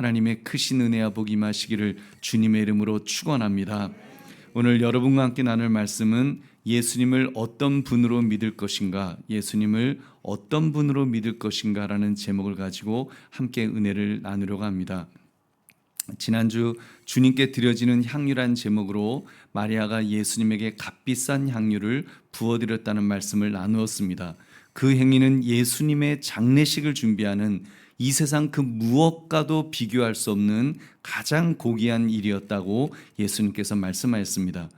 하나님의 크신 은혜와 복이 마시기를 주님의 이름으로 축원합니다. 오늘 여러분과 함께 나눌 말씀은 예수님을 어떤 분으로 믿을 것인가, 예수님을 어떤 분으로 믿을 것인가라는 제목을 가지고 함께 은혜를 나누려고 합니다. 지난주 주님께 드려지는 향유란 제목으로 마리아가 예수님에게 값비싼 향유를 부어드렸다는 말씀을 나누었습니다. 그 행위는 예수님의 장례식을 준비하는 이 세상 그 무엇과도 비교할 수 없는 가장 고귀한 일이었다고 예수님께서 말씀하셨습니다.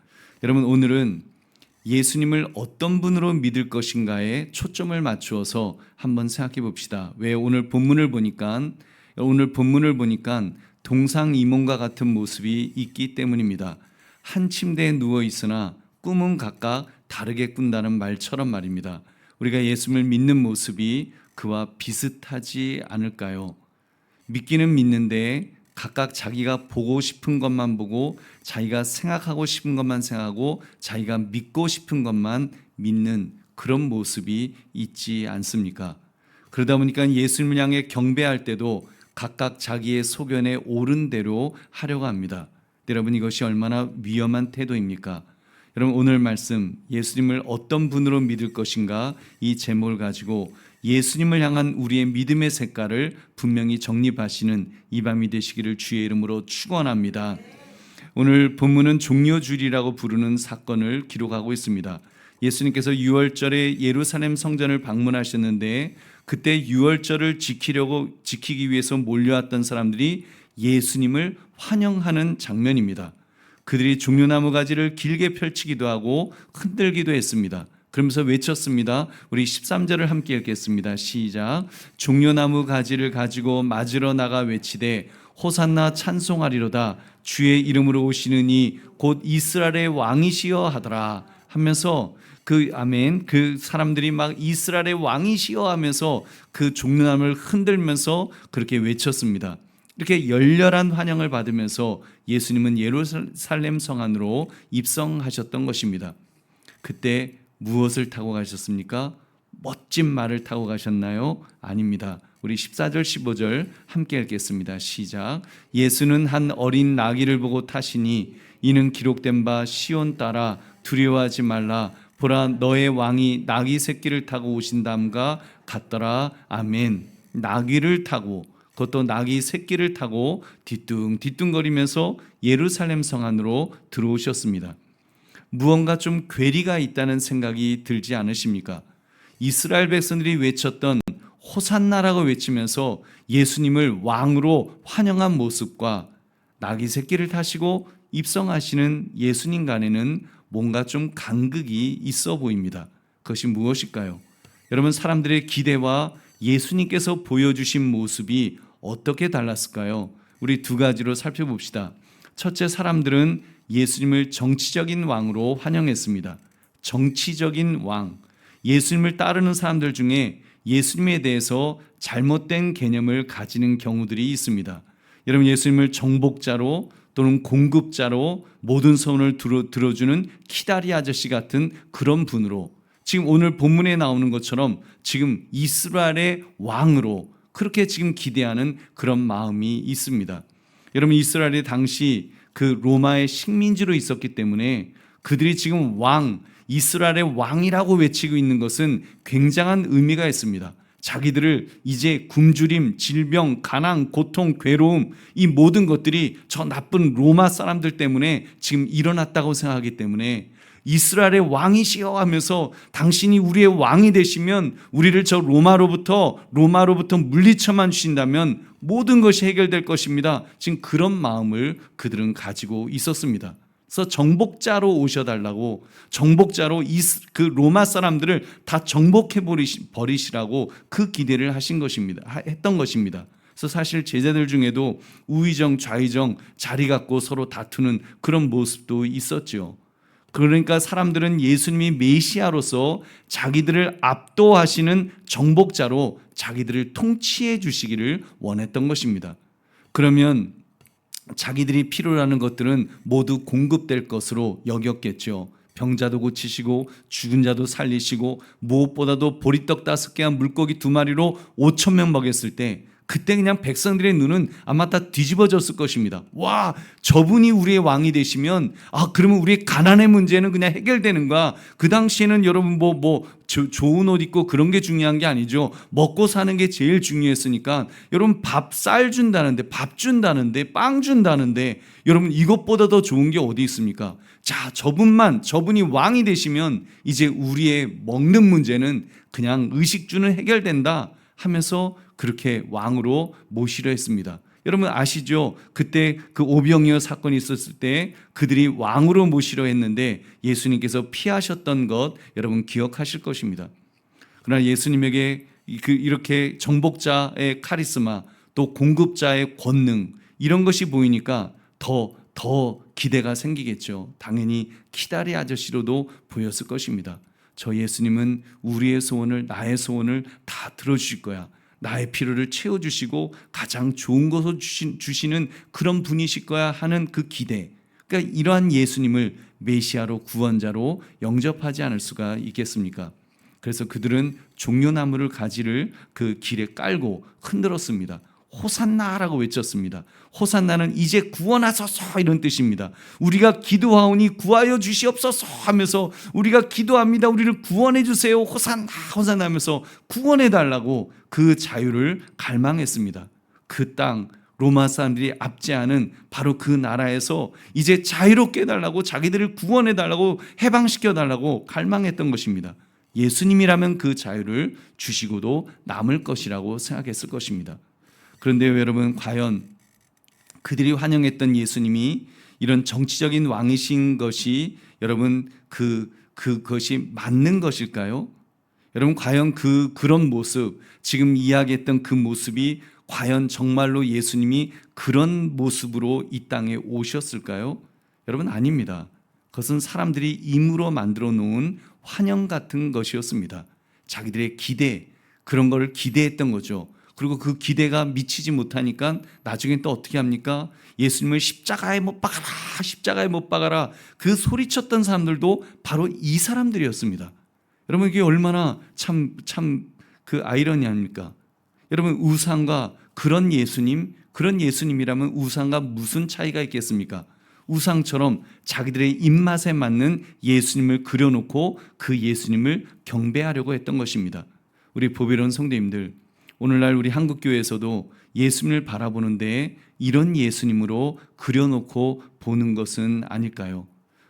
여러분 오늘은 예수님을 어떤 분으로 믿을 것인가에 초점을 맞추어서 한번 생각해 봅시다. 왜 오늘 본문을 보니까 오늘 본문을 보니까 동상이몽과 같은 모습이 있기 때문입니다. 한 침대에 누워 있으나 꿈은 각각 다르게 꾼다는 말처럼 말입니다. 우리가 예수님을 믿는 모습이 그와 비슷하지 않을까요? 믿기는 믿는데 각각 자기가 보고 싶은 것만 보고 자기가 생각하고 싶은 것만 생각하고 자기가 믿고 싶은 것만 믿는 그런 모습이 있지 않습니까? 그러다 보니까 예수님을 향해 경배할 때도 각각 자기의 소견에 옳은 대로 하려고 합니다. 여러분 이것이 얼마나 위험한 태도입니까? 여러분 오늘 말씀 예수님을 어떤 분으로 믿을 것인가 이 제목을 가지고 예수님을 향한 우리의 믿음의 색깔을 분명히 정립하시는 이 밤이 되시기를 주의 이름으로 축원합니다. 오늘 본문은 종료주일이라고 부르는 사건을 기록하고 있습니다. 예수님께서 6월절에 예루살렘 성전을 방문하셨는데 그때 6월절을 지키려고 지키기 위해서 몰려왔던 사람들이 예수님을 환영하는 장면입니다. 그들이 종려나무 가지를 길게 펼치기도 하고 흔들기도 했습니다. 그러면서 외쳤습니다. 우리 13절을 함께 읽겠습니다. 시작. 종려나무 가지를 가지고 맞으러 나가 외치되 호산나 찬송하리로다. 주의 이름으로 오시는 이 곧 이스라엘의 왕이시여 하더라 하면서 그 아멘 그 사람들이 막 이스라엘의 왕이시여 하면서 그 종려나무를 흔들면서 그렇게 외쳤습니다. 이렇게 열렬한 환영을 받으면서 예수님은 예루살렘 성 안으로 입성하셨던 것입니다. 그때 무엇을 타고 가셨습니까? 멋진 말을 타고 가셨나요? 아닙니다. 우리 14절 15절 함께 읽겠습니다. 시작. 예수는 한 어린 나귀를 보고 타시니 이는 기록된 바 시온 따라 두려워하지 말라 보라 너의 왕이 나귀 새끼를 타고 오신담과 같더라. 아멘. 나귀를 타고 그것도 나귀 새끼를 타고 뒤뚱 뒤뚱거리면서 예루살렘 성 안으로 들어오셨습니다. 무언가 좀 괴리가 있다는 생각이 들지 않으십니까? 이스라엘 백성들이 외쳤던 호산나라고 외치면서 예수님을 왕으로 환영한 모습과 나귀 새끼를 타시고 입성하시는 예수님 간에는 뭔가 좀 간극이 있어 보입니다. 그것이 무엇일까요? 여러분 사람들의 기대와 예수님께서 보여주신 모습이 어떻게 달랐을까요? 우리 두 가지로 살펴봅시다. 첫째 사람들은 예수님을 정치적인 왕으로 환영했습니다. 정치적인 왕. 예수님을 따르는 사람들 중에 예수님에 대해서 잘못된 개념을 가지는 경우들이 있습니다. 여러분 예수님을 정복자로 또는 공급자로 모든 소원을 들어, 들어주는 키다리 아저씨 같은 그런 분으로 지금 오늘 본문에 나오는 것처럼 지금 이스라엘의 왕으로 그렇게 지금 기대하는 그런 마음이 있습니다. 여러분 이스라엘이 당시 그 로마의 식민지로 있었기 때문에 그들이 지금 왕 이스라엘의 왕이라고 외치고 있는 것은 굉장한 의미가 있습니다. 자기들을 이제 굶주림, 질병, 가난, 고통, 괴로움 이 모든 것들이 저 나쁜 로마 사람들 때문에 지금 일어났다고 생각하기 때문에 이스라엘의 왕이시여 하면서 당신이 우리의 왕이 되시면 우리를 저 로마로부터 로마로부터 물리쳐만 주신다면 모든 것이 해결될 것입니다. 지금 그런 마음을 그들은 가지고 있었습니다. 그래서 정복자로 오셔달라고 정복자로 그 로마 사람들을 다 정복해 버리시라고 그 기대를 하신 것입니다. 했던 것입니다. 그래서 사실 제자들 중에도 우의정 좌의정 자리 갖고 서로 다투는 그런 모습도 있었죠. 그러니까 사람들은 예수님이 메시아로서 자기들을 압도하시는 정복자로 자기들을 통치해 주시기를 원했던 것입니다. 그러면 자기들이 필요로 하는 것들은 모두 공급될 것으로 여겼겠죠. 병자도 고치시고 죽은 자도 살리시고 무엇보다도 보리떡 다섯 개와 물고기 두 마리로 오천 명 먹였을 때 그때 그냥 백성들의 눈은 아마 다 뒤집어졌을 것입니다. 와, 저분이 우리의 왕이 되시면 아, 그러면 우리의 가난의 문제는 그냥 해결되는가? 그 당시에는 여러분 뭐뭐 좋은 옷 입고 그런 게 중요한 게 아니죠. 먹고 사는 게 제일 중요했으니까 여러분 밥 쌀 준다는데 밥 준다는데 빵 준다는데 여러분 이것보다 더 좋은 게 어디 있습니까? 자, 저분만 저분이 왕이 되시면 이제 우리의 먹는 문제는 그냥 의식주는 해결된다 하면서 그렇게 왕으로 모시려 했습니다. 여러분 아시죠? 그때 그 오병이어 사건이 있었을 때 그들이 왕으로 모시려 했는데 예수님께서 피하셨던 것 여러분 기억하실 것입니다. 그러나 예수님에게 그 이렇게 정복자의 카리스마 또 공급자의 권능 이런 것이 보이니까 더 더 기대가 생기겠죠. 당연히 키다리 아저씨로도 보였을 것입니다. 저 예수님은 우리의 소원을 나의 소원을 다 들어주실 거야. 나의 필요를 채워주시고 가장 좋은 것을 주시는 그런 분이실 거야 하는 그 기대. 그러니까 이러한 예수님을 메시아로 구원자로 영접하지 않을 수가 있겠습니까? 그래서 그들은 종려나무를 가지를 그 길에 깔고 흔들었습니다. 호산나라고 외쳤습니다. 호산나는 이제 구원하소서 이런 뜻입니다. 우리가 기도하오니 구하여 주시옵소서 하면서 우리가 기도합니다. 우리를 구원해 주세요. 호산나 호산나 하면서 구원해 달라고 그 자유를 갈망했습니다. 그 땅 로마 사람들이 압제하는 바로 그 나라에서 이제 자유롭게 해달라고 자기들을 구원해 달라고 해방시켜 달라고 갈망했던 것입니다. 예수님이라면 그 자유를 주시고도 남을 것이라고 생각했을 것입니다. 그런데 여러분 과연 그들이 환영했던 예수님이 이런 정치적인 왕이신 것이 여러분 그 그것이 맞는 것일까요? 여러분 과연 그 그런 모습 지금 이야기했던 그 모습이 과연 정말로 예수님이 그런 모습으로 이 땅에 오셨을까요? 여러분 아닙니다. 그것은 사람들이 임으로 만들어 놓은 환영 같은 것이었습니다. 자기들의 기대 그런 걸 기대했던 거죠. 그리고 그 기대가 미치지 못하니까 나중에 또 어떻게 합니까? 예수님을 십자가에 못 박아라, 십자가에 못 박아라. 그 소리쳤던 사람들도 바로 이 사람들이었습니다. 여러분 이게 얼마나 참 참 그 아이러니합니까? 여러분 우상과 그런 예수님, 그런 예수님이라면 우상과 무슨 차이가 있겠습니까? 우상처럼 자기들의 입맛에 맞는 예수님을 그려놓고 그 예수님을 경배하려고 했던 것입니다. 우리 보배로운 성도님들, 오늘날 우리 한국 교회에서도 예수님을 바라보는데 이런 예수님으로 그려놓고 보는 것은 아닐까요?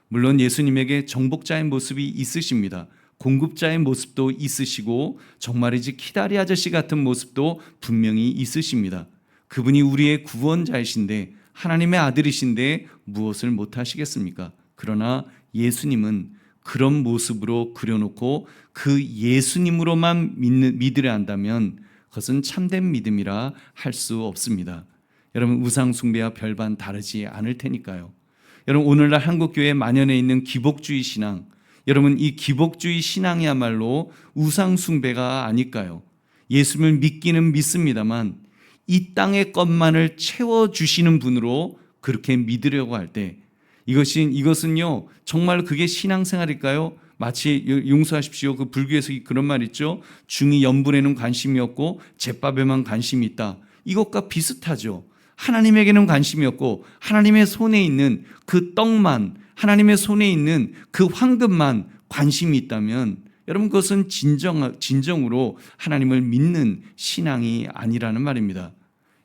물론 예수님에게 정복자의 모습이 있으십니다. 공급자의 모습도 있으시고 정말이지 키다리 아저씨 같은 모습도 분명히 있으십니다. 그분이 우리의 구원자이신데 하나님의 아들이신데 무엇을 못 하시겠습니까? 그러나 예수님은 그런 모습으로 그려놓고 그 예수님으로만 믿는, 믿으려 한다면 그것은 참된 믿음이라 할 수 없습니다. 여러분 우상 숭배와 별반 다르지 않을 테니까요. 여러분 오늘날 한국 교회에 만연해 있는 기복주의 신앙, 여러분 이 기복주의 신앙이야말로 우상 숭배가 아닐까요? 예수님을 믿기는 믿습니다만 이 땅의 것만을 채워 주시는 분으로 그렇게 믿으려고 할 때 이것이 이것은요 정말 그게 신앙생활일까요? 마치 용서하십시오. 그 불교에서 그런 말 있죠. 중이 염분에는 관심이 없고 제밥에만 관심이 있다. 이것과 비슷하죠. 하나님에게는 관심이 없고 하나님의 손에 있는 그 떡만 하나님의 손에 있는 그 황금만 관심이 있다면 여러분 그것은 진정 진정으로 하나님을 믿는 신앙이 아니라는 말입니다.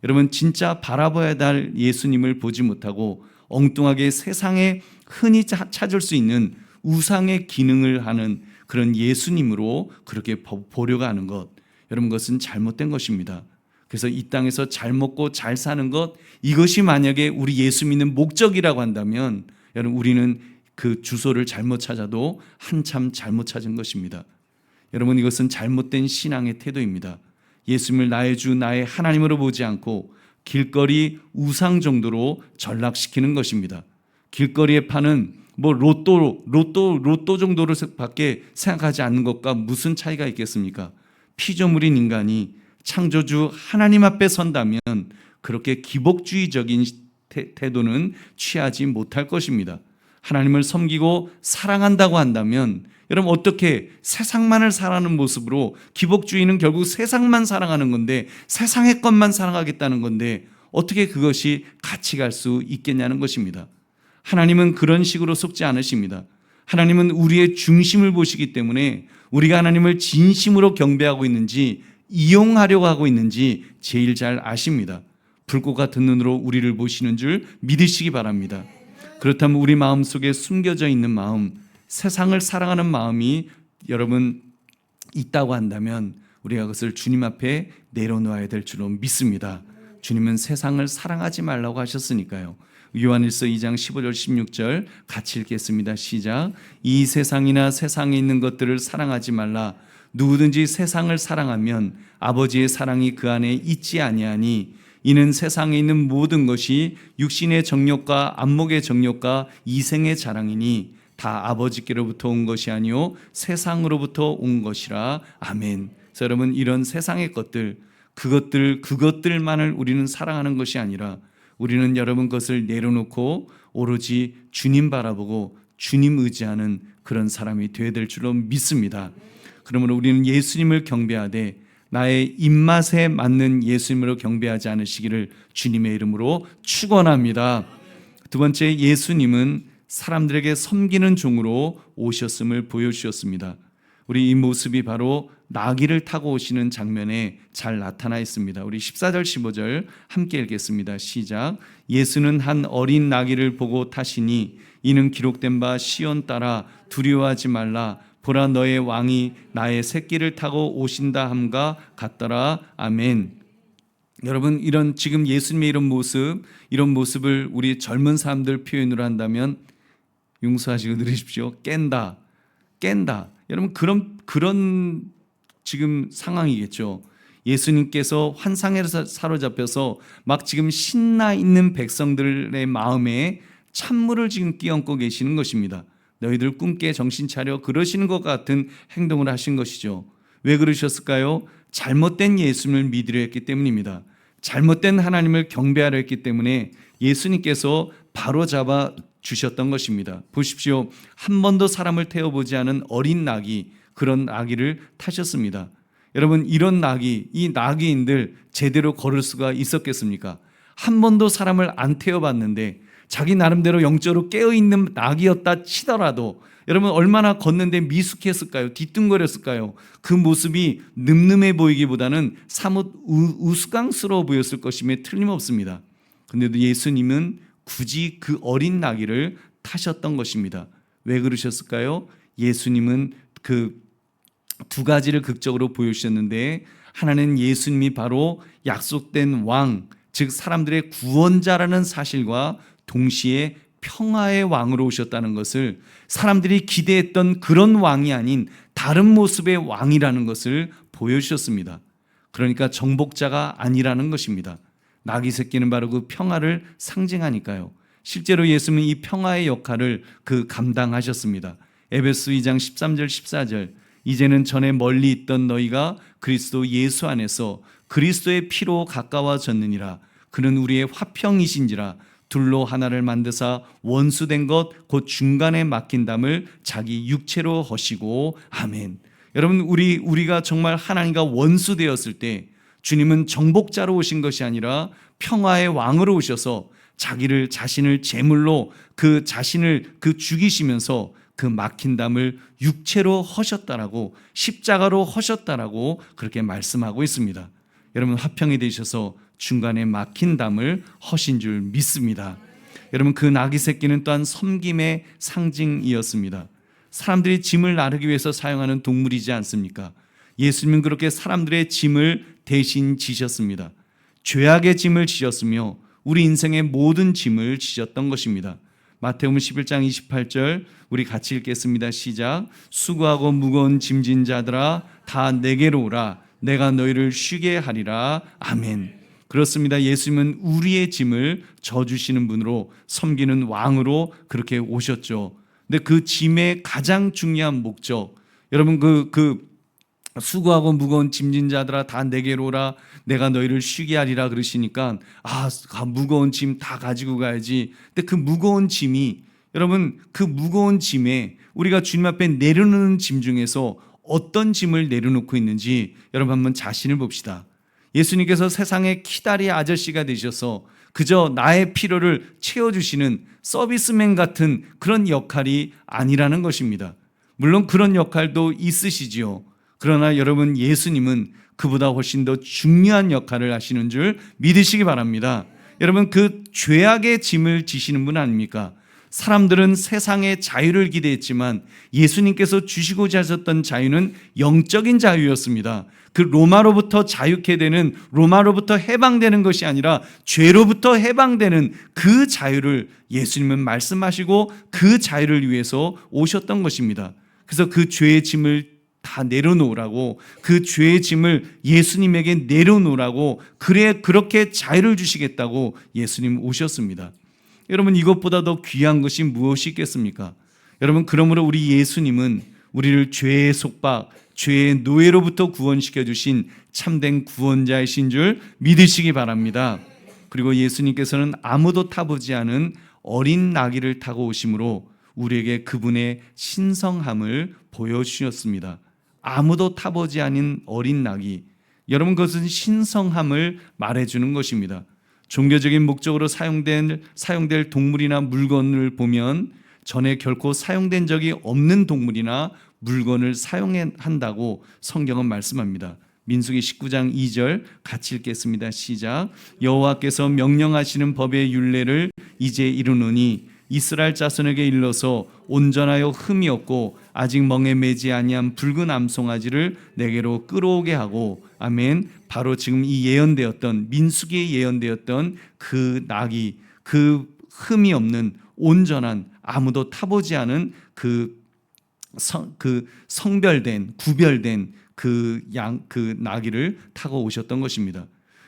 여러분 진짜 바라봐야 할 예수님을 보지 못하고 엉뚱하게 세상에 흔히 찾을 수 있는 우상의 기능을 하는 그런 예수님으로 그렇게 보려고 하는 것, 여러분 그것은 잘못된 것입니다. 그래서 이 땅에서 잘 먹고 잘 사는 것 이것이 만약에 우리 예수 믿는 목적이라고 한다면 여러분 우리는 그 주소를 잘못 찾아도 한참 잘못 찾은 것입니다. 여러분 이것은 잘못된 신앙의 태도입니다. 예수님을 나의 주 나의 하나님으로 보지 않고 길거리 우상 정도로 전락시키는 것입니다. 길거리에 파는 뭐 로또 로또 로또 정도를 밖에 생각하지 않는 것과 무슨 차이가 있겠습니까? 피조물인 인간이 창조주 하나님 앞에 선다면 그렇게 기복주의적인 태도는 취하지 못할 것입니다. 하나님을 섬기고 사랑한다고 한다면 여러분 어떻게 세상만을 사랑하는 모습으로 기복주의는 결국 세상만 사랑하는 건데 세상의 것만 사랑하겠다는 건데 어떻게 그것이 같이 갈 수 있겠냐는 것입니다. 하나님은 그런 식으로 속지 않으십니다. 하나님은 우리의 중심을 보시기 때문에 우리가 하나님을 진심으로 경배하고 있는지 이용하려고 하고 있는지 제일 잘 아십니다. 불꽃 같은 눈으로 우리를 보시는 줄 믿으시기 바랍니다. 그렇다면 우리 마음 속에 숨겨져 있는 마음, 세상을 사랑하는 마음이 여러분 있다고 한다면 우리가 그것을 주님 앞에 내려놓아야 될 줄로 믿습니다. 주님은 세상을 사랑하지 말라고 하셨으니까요. 요한일서 2장 15절 16절 같이 읽겠습니다. 시작. 이 세상이나 세상에 있는 것들을 사랑하지 말라. 누구든지 세상을 사랑하면 아버지의 사랑이 그 안에 있지 아니하니 이는 세상에 있는 모든 것이 육신의 정욕과 안목의 정욕과 이생의 자랑이니 다 아버지께로부터 온 것이 아니요 세상으로부터 온 것이라 아멘. 여러분 이런 세상의 것들 그것들 그것들만을 우리는 사랑하는 것이 아니라 우리는 여러분 것을 내려놓고 오로지 주님 바라보고 주님 의지하는 그런 사람이 되어야 될 줄로 믿습니다. 그러므로 우리는 예수님을 경배하되 나의 입맛에 맞는 예수님으로 경배하지 않으시기를 주님의 이름으로 축원합니다. 두 번째 예수님은 사람들에게 섬기는 종으로 오셨음을 보여주셨습니다. 우리 이 모습이 바로 나귀를 타고 오시는 장면에 잘 나타나 있습니다. 우리 14절 15절 함께 읽겠습니다. 시작. 예수는 한 어린 나귀를 보고 타시니 이는 기록된 바 시온 따라 두려워하지 말라 보라 너의 왕이 나의 새끼를 타고 오신다 함과 같더라. 아멘. 여러분 이런 지금 예수님의 이런 모습 이런 모습을 우리 젊은 사람들 표현으로 한다면 용서하시고 들으십시오. 깬다. 깬다. 여러분 그런 그런 지금 상황이겠죠. 예수님께서 환상에 사로잡혀서 막 지금 신나 있는 백성들의 마음에 찬물을 지금 끼얹고 계시는 것입니다. 너희들 꿈깨 정신 차려 그러시는 것 같은 행동을 하신 것이죠. 왜 그러셨을까요? 잘못된 예수님을 믿으려 했기 때문입니다. 잘못된 하나님을 경배하려 했기 때문에 예수님께서 바로 잡아 주셨던 것입니다. 보십시오. 한 번도 사람을 태워보지 않은 어린 낙이 그런 나귀를 타셨습니다. 여러분 이런 나귀, 이 나귀인들 제대로 걸을 수가 있었겠습니까? 한 번도 사람을 안 태워봤는데 자기 나름대로 영적으로 깨어있는 낙이었다 치더라도 여러분 얼마나 걷는데 미숙했을까요? 뒤뚱거렸을까요? 그 모습이 늠름해 보이기보다는 사뭇 우, 우스꽝스러워 보였을 것임에 틀림없습니다. 근데도 예수님은 굳이 그 어린 나귀를 타셨던 것입니다. 왜 그러셨을까요? 예수님은 그 두 가지를 극적으로 보여주셨는데 하나는 예수님이 바로 약속된 왕, 즉 사람들의 구원자라는 사실과 동시에 평화의 왕으로 오셨다는 것을 사람들이 기대했던 그런 왕이 아닌 다른 모습의 왕이라는 것을 보여주셨습니다. 그러니까 정복자가 아니라는 것입니다. 나귀 새끼는 바로 그 평화를 상징하니까요. 실제로 예수님은 이 평화의 역할을 그 감당하셨습니다. 에베소 2장 13절 14절 이제는 전에 멀리 있던 너희가 그리스도 예수 안에서 그리스도의 피로 가까워졌느니라 그는 우리의 화평이신지라 둘로 하나를 만드사 원수된 것 곧 중간에 막힌 담을 자기 육체로 허시고 아멘. 여러분 우리 우리가 정말 하나님과 원수 되었을 때 주님은 정복자로 오신 것이 아니라 평화의 왕으로 오셔서 자기를 자신을 제물로 그 자신을 그 죽이시면서 그 막힌 담을 육체로 허셨다라고 십자가로 허셨다라고 그렇게 말씀하고 있습니다. 여러분 화평이 되셔서 중간에 막힌 담을 허신 줄 믿습니다. 여러분 그 나귀 새끼는 또한 섬김의 상징이었습니다. 사람들이 짐을 나르기 위해서 사용하는 동물이지 않습니까? 예수님은 그렇게 사람들의 짐을 대신 지셨습니다. 죄악의 짐을 지셨으며 우리 인생의 모든 짐을 지셨던 것입니다. 마태복음 11장 28절 우리 같이 읽겠습니다. 시작. 수고하고 무거운 짐진 자들아 다 내게로 오라. 내가 너희를 쉬게 하리라. 아멘. 그렇습니다. 예수님은 우리의 짐을 져주시는 분으로 섬기는 왕으로 그렇게 오셨죠. 근데 그 짐의 가장 중요한 목적, 여러분 그, 그 수고하고 무거운 짐진 자들아 다 내게로 오라 내가 너희를 쉬게 하리라 그러시니까 아 무거운 짐 다 가지고 가야지 근데 그 무거운 짐이 여러분 그 무거운 짐에 우리가 주님 앞에 내려놓는 짐 중에서 어떤 짐을 내려놓고 있는지 여러분 한번 자신을 봅시다. 예수님께서 세상의 키다리 아저씨가 되셔서 그저 나의 필요를 채워주시는 서비스맨 같은 그런 역할이 아니라는 것입니다. 물론 그런 역할도 있으시지요. 그러나 여러분 예수님은 그보다 훨씬 더 중요한 역할을 하시는 줄 믿으시기 바랍니다. 여러분 그 죄악의 짐을 지시는 분 아닙니까? 사람들은 세상의 자유를 기대했지만 예수님께서 주시고자 하셨던 자유는 영적인 자유였습니다. 그 로마로부터 자유케 되는 로마로부터 해방되는 것이 아니라 죄로부터 해방되는 그 자유를 예수님은 말씀하시고 그 자유를 위해서 오셨던 것입니다. 그래서 그 죄의 짐을 다 내려놓으라고 그 죄의 짐을 예수님에게 내려놓으라고 그래 그렇게 자유를 주시겠다고 예수님 오셨습니다. 여러분 이것보다 더 귀한 것이 무엇이 있겠습니까? 여러분 그러므로 우리 예수님은 우리를 죄의 속박, 죄의 노예로부터 구원시켜 주신 참된 구원자이신 줄 믿으시기 바랍니다. 그리고 예수님께서는 아무도 타보지 않은 어린 나귀를 타고 오심으로 우리에게 그분의 신성함을 보여주셨습니다. 아무도 타보지 않은 어린 나귀. 여러분 그것은 신성함을 말해주는 것입니다. 종교적인 목적으로 사용된 사용될 동물이나 물건을 보면 전에 결코 사용된 적이 없는 동물이나 물건을 사용한다고 성경은 말씀합니다. 민수기 19장 2절 같이 읽겠습니다. 시작. 여호와께서 명령하시는 법의 율례를 이제 이루노니 이스라엘 자손에게 일러서 온전하여 흠이 없고 아직 멍에 매지 아니한 붉은 암송아지를 내게로 끌어오게 하고 아멘. 바로 지금 이 예언되었던 민수기에 예언되었던 그 낙이 그 흠이 없는 온전한 아무도 타보지 않은 그, 성, 그 성별된 구별된 그 양 그 나귀를 타고 오셨던 것입니다.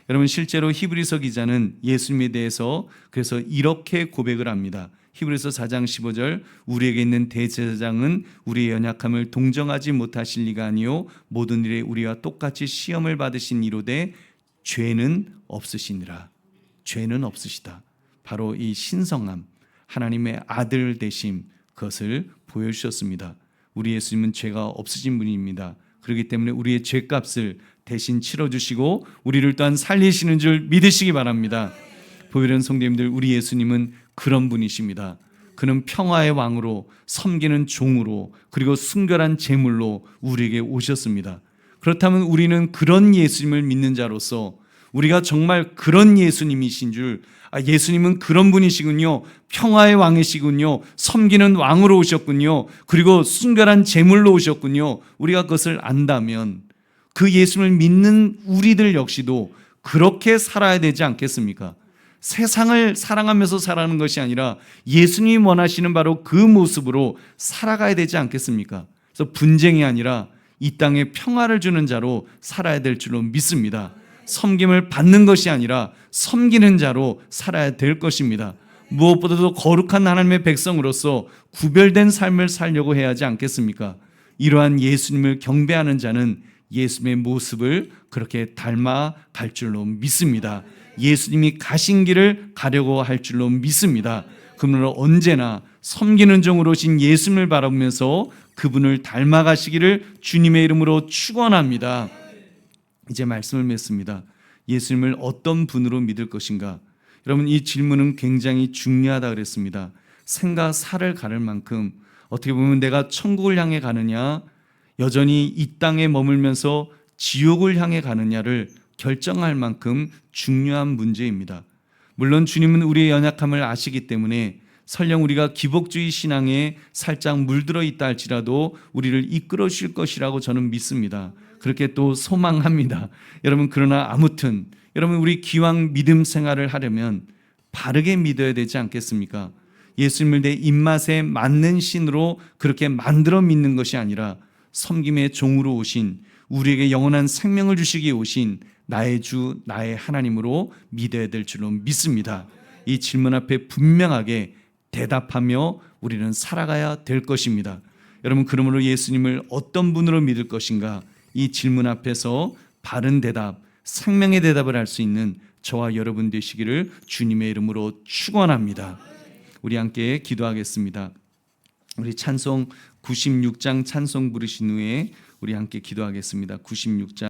여러분 실제로 히브리서 기자는 예수님에 대해서 그래서 이렇게 고백을 합니다. 히브리서 4장 15절 우리에게 있는 대제사장은 우리의 연약함을 동정하지 못하실 리가 아니요 모든 일에 우리와 똑같이 시험을 받으신 이로되 죄는 없으시니라. 죄는 없으시다. 바로 이 신성함 하나님의 아들 되심 그것을 보여주셨습니다. 우리 예수님은 죄가 없으신 분입니다. 그렇기 때문에 우리의 죄값을 대신 치러주시고 우리를 또한 살리시는 줄 믿으시기 바랍니다. 보이는 성도님들 우리 예수님은 그런 분이십니다. 그는 평화의 왕으로 섬기는 종으로 그리고 순결한 제물로 우리에게 오셨습니다. 그렇다면 우리는 그런 예수님을 믿는 자로서 우리가 정말 그런 예수님이신 줄 아, 예수님은 그런 분이시군요. 평화의 왕이시군요. 섬기는 왕으로 오셨군요. 그리고 순결한 제물로 오셨군요. 우리가 그것을 안다면 그 예수님을 믿는 우리들 역시도 그렇게 살아야 되지 않겠습니까? 세상을 사랑하면서 살아가는 것이 아니라 예수님 원하시는 바로 그 모습으로 살아가야 되지 않겠습니까? 그래서 분쟁이 아니라 이 땅에 평화를 주는 자로 살아야 될 줄로 믿습니다. 섬김을 받는 것이 아니라 섬기는 자로 살아야 될 것입니다. 무엇보다도 거룩한 하나님의 백성으로서 구별된 삶을 살려고 해야 하지 않겠습니까? 이러한 예수님을 경배하는 자는 예수님의 모습을 그렇게 닮아 갈 줄로 믿습니다. 예수님이 가신 길을 가려고 할 줄로 믿습니다. 그러므로 언제나 섬기는 종으로 오신 예수님을 바라보면서 그분을 닮아가시기를 주님의 이름으로 축원합니다. 이제 말씀을 맺습니다. 예수님을 어떤 분으로 믿을 것인가? 여러분 이 질문은 굉장히 중요하다 그랬습니다. 생과 사를 가를 만큼 어떻게 보면 내가 천국을 향해 가느냐, 여전히 이 땅에 머물면서 지옥을 향해 가느냐를 결정할 만큼 중요한 문제입니다. 물론 주님은 우리의 연약함을 아시기 때문에 설령 우리가 기복주의 신앙에 살짝 물들어 있다 할지라도 우리를 이끌어 주실 것이라고 저는 믿습니다. 그렇게 또 소망합니다. 여러분 그러나 아무튼 여러분 우리 기왕 믿음 생활을 하려면 바르게 믿어야 되지 않겠습니까? 예수님을 내 입맛에 맞는 신으로 그렇게 만들어 믿는 것이 아니라 섬김의 종으로 오신 우리에게 영원한 생명을 주시기 오신 나의 주 나의 하나님으로 믿어야 될 줄로 믿습니다. 이 질문 앞에 분명하게 대답하며 우리는 살아가야 될 것입니다. 여러분 그러므로 예수님을 어떤 분으로 믿을 것인가? 이 질문 앞에서 바른 대답, 생명의 대답을 할 수 있는 저와 여러분 되시기를 주님의 이름으로 축원합니다. 우리 함께 기도하겠습니다. 우리 찬송 96장 찬송 부르신 후에 우리 함께 기도하겠습니다. 96장